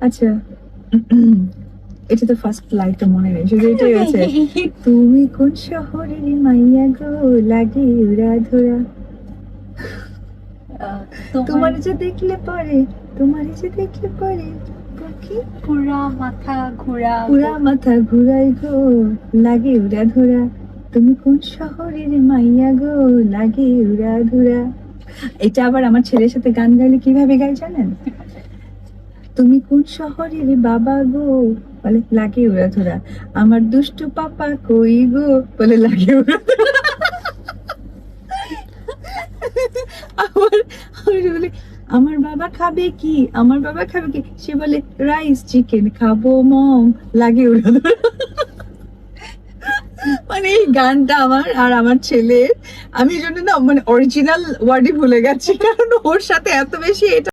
আচ্ছা এটা তো ফার্স্ট লাইটটা মনে নেই। শুধু এটাই আছে। তুমি কোন শহরের মাইয়া গো? লাগে উড়া ধরা। তোমার তোমার যে দেখলে পরে তোমার যে দেখলে পরে পাখি পুরা মাথা ঘোরা। পুরা মাথা ঘুরাই গো। লাগে উড়া ধরা। তুমি কোন শহরের মাইয়া গো? লাগে উড়া ধরা। এটা আবার আমার ছেলের সাথে গান গাইলে কীভাবে গাই জানেন? তুমি কোন শহরের বাবা গো? বলে, লাগে উড়া ধরা আমার দুষ্টু পাপা কই গো? বলে, লাগে উড়া আমার বাবা খাবে কি? আমার বাবা খাবে কি? সে বলে রাইস চিকেন খাব মম, লাগে উড়া ধরা। এই গানটা আমার আর আমার ছেলের। আমি এই জন্য না মানে অরিজিনাল ওয়ার্ডই ভুলে গেছি, কারণ ওর সাথে এত বেশি এটা